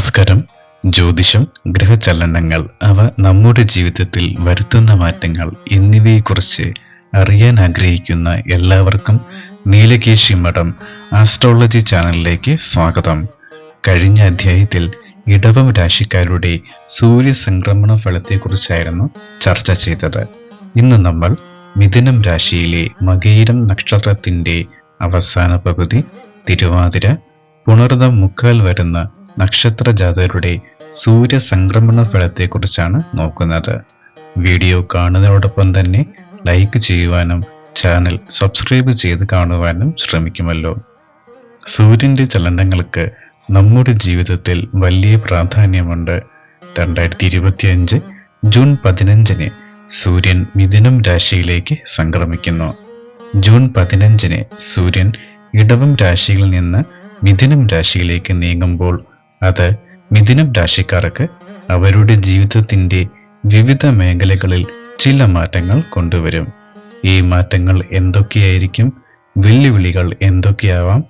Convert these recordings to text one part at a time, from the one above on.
നമസ്കാരം ജ്യോതിഷം ഗ്രഹചലനങ്ങൾ അവ നമ്മുടെ ജീവിതത്തിൽ വരുത്തുന്ന മാറ്റങ്ങൾ എന്നിവയെക്കുറിച്ച് അറിയാൻ ആഗ്രഹിക്കുന്ന എല്ലാവർക്കും നീലകേശി മഠം ആസ്ട്രോളജി ചാനലിലേക്ക് സ്വാഗതം. കഴിഞ്ഞ അധ്യായത്തിൽ ഇടവം രാശിക്കാരുടെ സൂര്യസംക്രമണ ഫലത്തെക്കുറിച്ചായിരുന്നു ചർച്ച ചെയ്തത്. ഇന്ന് നമ്മൾ മിഥുനം രാശിയിലെ മകീരം നക്ഷത്രത്തിന്റെ അവസാന പകുതി തിരുവാതിര പുണർദം മുക്കാൽ വരുന്ന നക്ഷത്ര ജാതകരുടെ സൂര്യ സൂര്യസംക്രമണ ഫലത്തെക്കുറിച്ചാണ് നോക്കുന്നത്. വീഡിയോ കാണുന്നതോടൊപ്പം തന്നെ ലൈക്ക് ചെയ്യുവാനും ചാനൽ സബ്സ്ക്രൈബ് ചെയ്ത് കാണുവാനും ശ്രമിക്കുമല്ലോ. സൂര്യന്റെ ചലനങ്ങൾക്ക് നമ്മുടെ ജീവിതത്തിൽ വലിയ പ്രാധാന്യമുണ്ട്. രണ്ടായിരത്തി ഇരുപത്തിയഞ്ച് ജൂൺ പതിനഞ്ചിന് സൂര്യൻ മിഥുനം രാശിയിലേക്ക് സംക്രമിക്കുന്നു. ജൂൺ പതിനഞ്ചിന് സൂര്യൻ ഇടവം രാശിയിൽ നിന്ന് മിഥുനം രാശിയിലേക്ക് നീങ്ങുമ്പോൾ അത് മിഥുനം രാശിക്കാർക്ക് അവരുടെ ജീവിതത്തിന്റെ വിവിധ മേഖലകളിൽ ചില മാറ്റങ്ങൾ കൊണ്ടുവരും. ഈ മാറ്റങ്ങൾ എന്തൊക്കെയായിരിക്കും? വെല്ലുവിളികൾ എന്തൊക്കെയാവാം?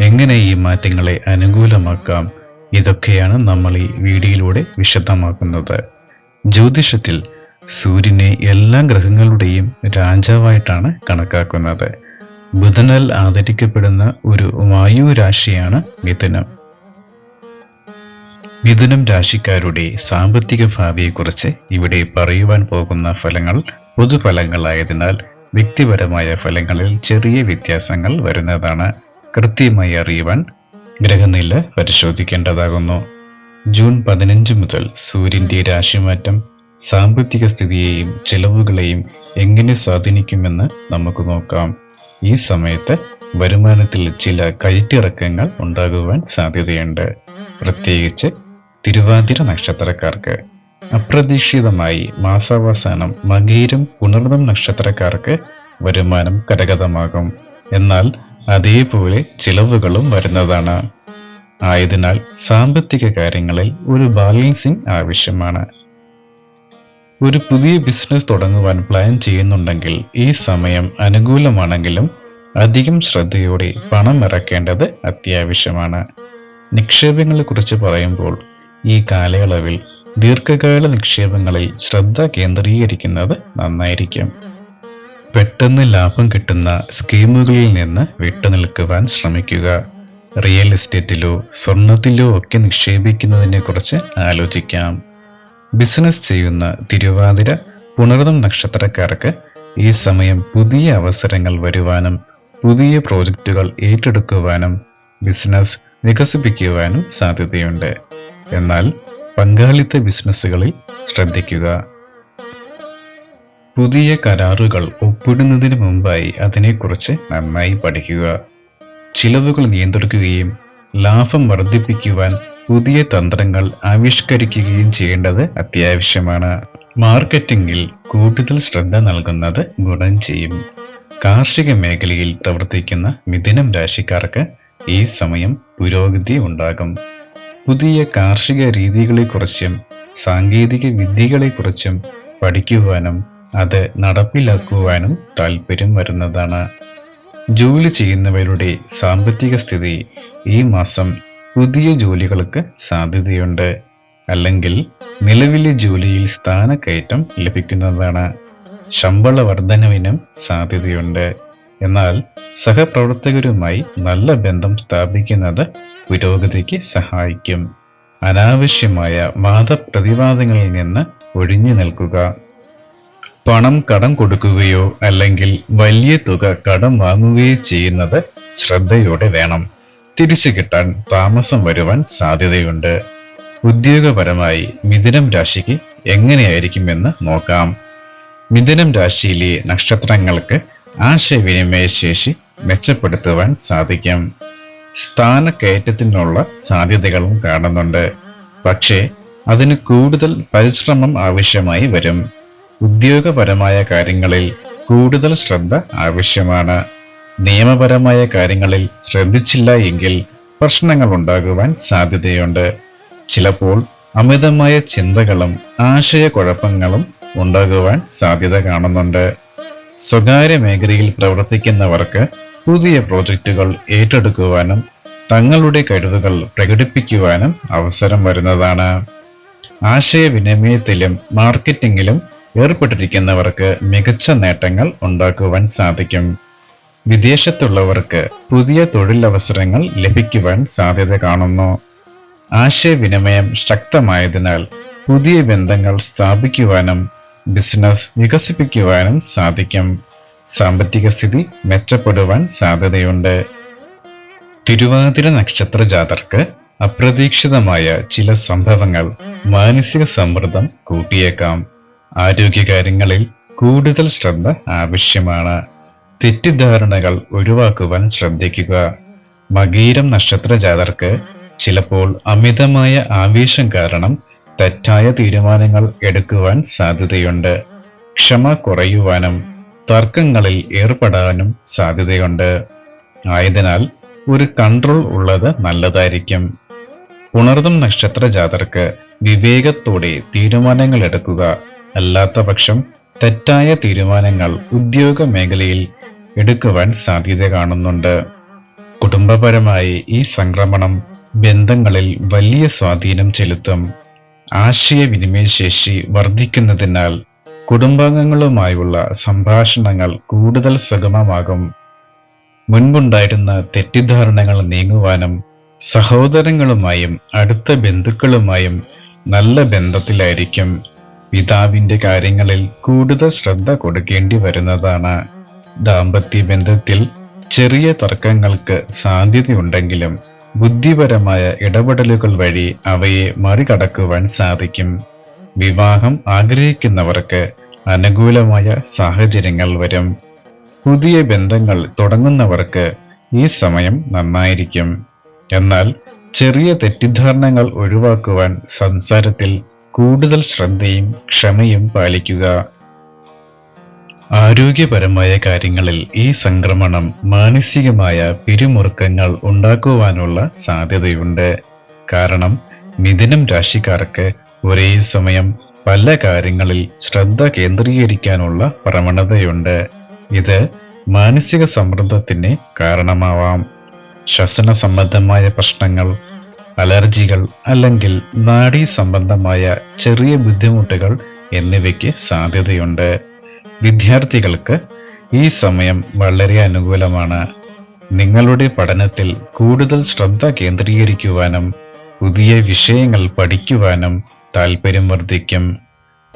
എങ്ങനെ ഈ മാറ്റങ്ങളെ അനുകൂലമാക്കാം? ഇതൊക്കെയാണ് നമ്മൾ ഈ വീഡിയോയിലൂടെ വിശദമാക്കുന്നത്. ജ്യോതിഷത്തിൽ സൂര്യനെ എല്ലാ ഗ്രഹങ്ങളുടെയും രാജാവായിട്ടാണ് കണക്കാക്കുന്നത്. ബുധനാൽ ആദരിക്കപ്പെടുന്ന ഒരു വായു രാശിയാണ് മിഥുനം. മിഥുനം രാശിക്കാരുടെ സാമ്പത്തിക ഭാവിയെക്കുറിച്ച് ഇവിടെ പറയുവാൻ പോകുന്ന ഫലങ്ങൾ പൊതുഫലങ്ങളായതിനാൽ വ്യക്തിപരമായ ഫലങ്ങളിൽ ചെറിയ വ്യത്യാസങ്ങൾ വരുന്നതാണ്. കൃത്യമായി അറിയുവാൻ ഗ്രഹനില പരിശോധിക്കേണ്ടതാകുന്നു. ജൂൺ പതിനഞ്ച് മുതൽ സൂര്യന്റെ രാശിമാറ്റം സാമ്പത്തിക സ്ഥിതിയെയും ചെലവുകളെയും എങ്ങനെ സ്വാധീനിക്കുമെന്ന് നമുക്ക് നോക്കാം. ഈ സമയത്ത് വരുമാനത്തിൽ ചില കയറ്റിറക്കങ്ങൾ ഉണ്ടാകുവാൻ സാധ്യതയുണ്ട്. പ്രത്യേകിച്ച് തിരുവാതിര നക്ഷത്രക്കാർക്ക് അപ്രതീക്ഷിതമായി മാസാവസാനം മകീരം പുണർന്നം നക്ഷത്രക്കാർക്ക് വരുമാനം കരഗതമാകും. എന്നാൽ അതേപോലെ ചിലവുകളും വരുന്നതാണ്. ആയതിനാൽ സാമ്പത്തിക കാര്യങ്ങളിൽ ഒരു ബാലൻസിംഗ് ആവശ്യമാണ്. ഒരു പുതിയ ബിസിനസ് തുടങ്ങുവാൻ പ്ലാൻ ചെയ്യുന്നുണ്ടെങ്കിൽ ഈ സമയം അനുകൂലമാണെങ്കിലും അധികം ശ്രദ്ധയോടെ പണം ഇറക്കേണ്ടത് അത്യാവശ്യമാണ്. നിക്ഷേപങ്ങളെ കുറിച്ച് പറയുമ്പോൾ ഈ കാലയളവിൽ ദീർഘകാല നിക്ഷേപങ്ങളിൽ ശ്രദ്ധ കേന്ദ്രീകരിക്കുന്നത് നന്നായിരിക്കും. പെട്ടെന്ന് ലാഭം കിട്ടുന്ന സ്കീമുകളിൽ നിന്ന് വിട്ടുനിൽക്കുവാൻ ശ്രമിക്കുക. റിയൽ എസ്റ്റേറ്റിലോ സ്വർണത്തിലോ ഒക്കെ നിക്ഷേപിക്കുന്നതിനെക്കുറിച്ച് ആലോചിക്കാം. ബിസിനസ് ചെയ്യുന്ന തിരുവാതിര പുണർതം നക്ഷത്രക്കാർക്ക് ഈ സമയം പുതിയ അവസരങ്ങൾ വരുവാനും പുതിയ പ്രോജക്റ്റുകൾ ഏറ്റെടുക്കുവാനും ബിസിനസ് വികസിപ്പിക്കുവാനും സാധ്യതയുണ്ട്. എന്നാൽ പങ്കാളിത്ത ബിസിനസ്സുകളിൽ ശ്രദ്ധിക്കുക. പുതിയ കരാറുകൾ ഒപ്പിടുന്നതിന് മുമ്പായി അതിനെക്കുറിച്ച് നന്നായി പഠിക്കുക. ചിലവുകൾ നിയന്ത്രിക്കുകയും ലാഭം വർദ്ധിപ്പിക്കുവാൻ പുതിയ തന്ത്രങ്ങൾ ആവിഷ്കരിക്കുകയും ചെയ്യേണ്ടത് അത്യാവശ്യമാണ്. മാർക്കറ്റിംഗിൽ കൂടുതൽ ശ്രദ്ധ നൽകുന്നത് ഗുണം ചെയ്യും. കാർഷിക മേഖലയിൽ പ്രവർത്തിക്കുന്ന മിഥുനം രാശിക്കാർക്ക് ഈ സമയം പുരോഗതി ഉണ്ടാകും. പുതിയ കാർഷിക രീതികളെക്കുറിച്ചും സാങ്കേതിക വിദ്യകളെക്കുറിച്ചും പഠിക്കുവാനും അത് നടപ്പിലാക്കുവാനും താല്പര്യം വരുന്നതാണ്. ജോലി ചെയ്യുന്നവരുടെ സാമ്പത്തിക സ്ഥിതി ഈ മാസം പുതിയ ജോലികൾക്ക് സാധ്യതയുണ്ട്. അല്ലെങ്കിൽ നിലവിലെ ജോലിയിൽ സ്ഥാനക്കയറ്റം ലഭിക്കുന്നതാണ്. ശമ്പള വർധനവിനും സാധ്യതയുണ്ട്. എന്നാൽ സഹപ്രവർത്തകരുമായി നല്ല ബന്ധം സ്ഥാപിക്കുന്നത് പുരോഗതിക്ക് സഹായിക്കും. അനാവശ്യമായ വാദപ്രതിവാദങ്ങളിൽ നിന്ന് ഒഴിഞ്ഞു നിൽക്കുക. പണം കടം കൊടുക്കുകയോ അല്ലെങ്കിൽ വലിയ തുക കടം വാങ്ങുകയോ ചെയ്യുന്നത് ശ്രദ്ധയോടെ വേണം. തിരിച്ചു കിട്ടാൻ താമസം വരുവാൻ സാധ്യതയുണ്ട്. ഉദ്യോഗപരമായി മിഥുനം രാശിക്ക് എങ്ങനെയായിരിക്കുമെന്ന് നോക്കാം. മിഥുനം രാശിയിലെ നക്ഷത്രങ്ങൾക്ക് ആശയവിനിമയ ശേഷി മെച്ചപ്പെടുത്തുവാൻ സാധിക്കും. സ്ഥാനക്കയറ്റത്തിനുള്ള സാധ്യതകളും കാണുന്നുണ്ട്. പക്ഷേ അതിന് കൂടുതൽ പരിശ്രമം ആവശ്യമായി വരും. ഉദ്യോഗപരമായ കാര്യങ്ങളിൽ കൂടുതൽ ശ്രദ്ധ ആവശ്യമാണ്. നിയമപരമായ കാര്യങ്ങളിൽ ശ്രദ്ധിച്ചില്ല എങ്കിൽ പ്രശ്നങ്ങൾ ഉണ്ടാകുവാൻ സാധ്യതയുണ്ട്. ചിലപ്പോൾ അമിതമായ ചിന്തകളും ആശയക്കുഴപ്പങ്ങളും ഉണ്ടാകുവാൻ സാധ്യത കാണുന്നുണ്ട്. സ്വകാര്യ മേഖലയിൽ പ്രവർത്തിക്കുന്നവർക്ക് പുതിയ പ്രോജക്റ്റുകൾ ഏറ്റെടുക്കുവാനും തങ്ങളുടെ കഴിവുകൾ പ്രകടിപ്പിക്കുവാനും അവസരം വരുന്നതാണ്. ആശയവിനിമയത്തിലും മാർക്കറ്റിംഗിലും ഏർപ്പെട്ടിരിക്കുന്നവർക്ക് മികച്ച നേട്ടങ്ങൾ ഉണ്ടാക്കുവാൻ സാധിക്കും. വിദേശത്തുള്ളവർക്ക് പുതിയ തൊഴിലവസരങ്ങൾ ലഭിക്കുവാൻ സാധ്യത കാണുന്നു. ആശയവിനിമയം ശക്തമായതിനാൽ പുതിയ ബന്ധങ്ങൾ സ്ഥാപിക്കുവാനും ബിസിനസ് വികസിപ്പിക്കുവാനും സാധിക്കും. സാമ്പത്തിക സ്ഥിതി മെച്ചപ്പെടുവാൻ സാധ്യതയുണ്ട്. തിരുവാതിര നക്ഷത്ര ജാതർക്ക് അപ്രതീക്ഷിതമായ ചില സംഭവങ്ങൾ മാനസിക സമ്മർദ്ദം കൂട്ടിയേക്കാം. ആരോഗ്യകാര്യങ്ങളിൽ കൂടുതൽ ശ്രദ്ധ ആവശ്യമാണ്. തെറ്റിദ്ധാരണകൾ ഒഴിവാക്കുവാൻ ശ്രദ്ധിക്കുക. മകീരം നക്ഷത്ര ജാതർക്ക് ചിലപ്പോൾ അമിതമായ ആവേശം കാരണം തെറ്റായ തീരുമാനങ്ങൾ എടുക്കുവാൻ സാധ്യതയുണ്ട്. ക്ഷമ കുറയുവാനും തർക്കങ്ങളിൽ ഏർപ്പെടാനും സാധ്യതയുണ്ട്. ആയതിനാൽ ഒരു കൺട്രോൾ ഉള്ളത് നല്ലതായിരിക്കും. ഉണർന്നും നക്ഷത്ര ജാതർക്ക് വിവേകത്തോടെ തീരുമാനങ്ങൾ എടുക്കുക. അല്ലാത്ത പക്ഷം തെറ്റായ തീരുമാനങ്ങൾ ഉദ്യോഗ മേഖലയിൽ എടുക്കുവാൻ സാധ്യത കാണുന്നുണ്ട്. കുടുംബപരമായി ഈ സംക്രമണം ബന്ധങ്ങളിൽ വലിയ സ്വാധീനം ചെലുത്തും. ആശയവിനിമയ ശേഷി വർദ്ധിക്കുന്നതിനാൽ കുടുംബാംഗങ്ങളുമായുള്ള സംഭാഷണങ്ങൾ കൂടുതൽ സുഗമമാകും. മുൻപുണ്ടായിരുന്ന തെറ്റിദ്ധാരണകൾ നീങ്ങുവാനും സഹോദരങ്ങളുമായും അടുത്ത ബന്ധുക്കളുമായും നല്ല ബന്ധത്തിലായിരിക്കും പിതാവിന്റെ കാര്യങ്ങളിൽ കൂടുതൽ ശ്രദ്ധ കൊടുക്കേണ്ടി വരുന്നതാണ്. ദാമ്പത്യ ബന്ധത്തിൽ ചെറിയ തർക്കങ്ങൾക്ക് സാധ്യതയുണ്ടെങ്കിലും ബുദ്ധിപരമായ ഇടപെടലുകൾ വഴി അവയെ മറികടക്കുവാൻ സാധിക്കും. വിവാഹം ആഗ്രഹിക്കുന്നവർക്ക് അനുകൂലമായ സാഹചര്യങ്ങൾ വരും. പുതിയ ബന്ധങ്ങൾ തുടങ്ങുന്നവർക്ക് ഈ സമയം നന്നായിരിക്കും. എന്നാൽ ചെറിയ തെറ്റിദ്ധാരണകൾ ഒഴിവാക്കുവാൻ സംസാരത്തിൽ കൂടുതൽ ശ്രദ്ധയും ക്ഷമയും പാലിക്കുക. ആരോഗ്യപരമായ കാര്യങ്ങളിൽ ഈ സംക്രമണം മാനസികമായ പിരിമുറുക്കങ്ങൾ ഉണ്ടാക്കുവാനുള്ള സാധ്യതയുണ്ട്. കാരണം മിഥുനം രാശിക്കാർക്ക് ഒരേ സമയം പല കാര്യങ്ങളിൽ ശ്രദ്ധ കേന്ദ്രീകരിക്കാനുള്ള പ്രവണതയുണ്ട്. ഇത് മാനസിക സമ്മർദ്ദത്തിന് കാരണമാവാം. ശ്വസന സംബന്ധമായ പ്രശ്നങ്ങൾ അലർജികൾ അല്ലെങ്കിൽ നാഡീ സംബന്ധമായ ചെറിയ ബുദ്ധിമുട്ടുകൾ എന്നിവയ്ക്ക് സാധ്യതയുണ്ട്. വിദ്യാർത്ഥികൾക്ക് ഈ സമയം വളരെ അനുകൂലമാണ്. നിങ്ങളുടെ പഠനത്തിൽ കൂടുതൽ ശ്രദ്ധ കേന്ദ്രീകരിക്കുവാനും പുതിയ വിഷയങ്ങൾ പഠിക്കുവാനും താല്പര്യം വർദ്ധിക്കും.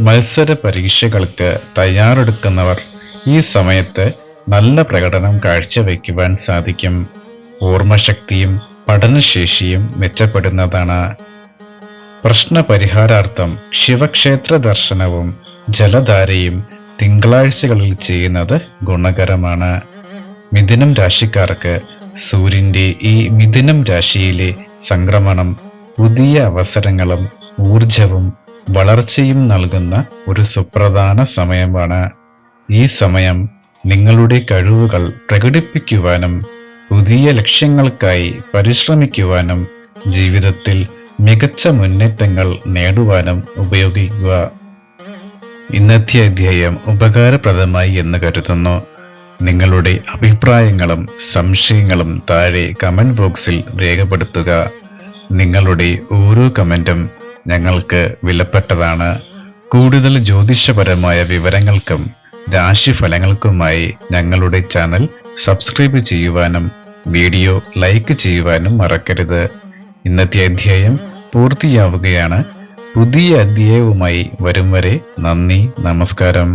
മത്സര പരീക്ഷകൾക്ക് തയ്യാറെടുക്കുന്നവർ ഈ സമയത്ത് നല്ല പ്രകടനം കാഴ്ചവെക്കുവാൻ സാധിക്കും. ഓർമ്മശക്തിയും പഠനശേഷിയും മെച്ചപ്പെടുന്നതാണ്. പ്രശ്നപരിഹാരാർത്ഥം ശിവക്ഷേത്ര ദർശനവും ജലധാരയും തിങ്കളാഴ്ചകളിൽ ചെയ്യുന്നത് ഗുണകരമാണ്. മിഥുനം രാശിക്കാർക്ക് സൂര്യന്റെ ഈ മിഥുനം രാശിയിലെ സംക്രമണം പുതിയ അവസരങ്ങളും ഊർജവും വളർച്ചയും നൽകുന്ന ഒരു സുപ്രധാന സമയമാണ്. ഈ സമയം നിങ്ങളുടെ കഴിവുകൾ പ്രകടിപ്പിക്കുവാനും പുതിയ ലക്ഷ്യങ്ങൾക്കായി പരിശ്രമിക്കുവാനും ജീവിതത്തിൽ മികച്ച മുന്നേറ്റങ്ങൾ നേടുവാനും ഉപയോഗിക്കുക. ഇന്നത്തെ അധ്യായം ഉപകാരപ്രദമായി എന്ന് കരുതുന്നു. നിങ്ങളുടെ അഭിപ്രായങ്ങളും സംശയങ്ങളും താഴെ കമന്റ് ബോക്സിൽ രേഖപ്പെടുത്തുക. നിങ്ങളുടെ ഓരോ കമന്റും ഞങ്ങൾക്ക് വിലപ്പെട്ടതാണ്. കൂടുതൽ ജ്യോതിഷപരമായ വിവരങ്ങൾക്കും രാശിഫലങ്ങൾക്കുമായി ഞങ്ങളുടെ ചാനൽ സബ്സ്ക്രൈബ് ചെയ്യുവാനും വീഡിയോ ലൈക്ക് ചെയ്യുവാനും മറക്കരുത്. ഇന്നത്തെ അധ്യായം പൂർത്തിയാവുകയാണ്. പുതിയ അധ്യായവുമായി വരും വരെ നന്ദി നമസ്കാരം.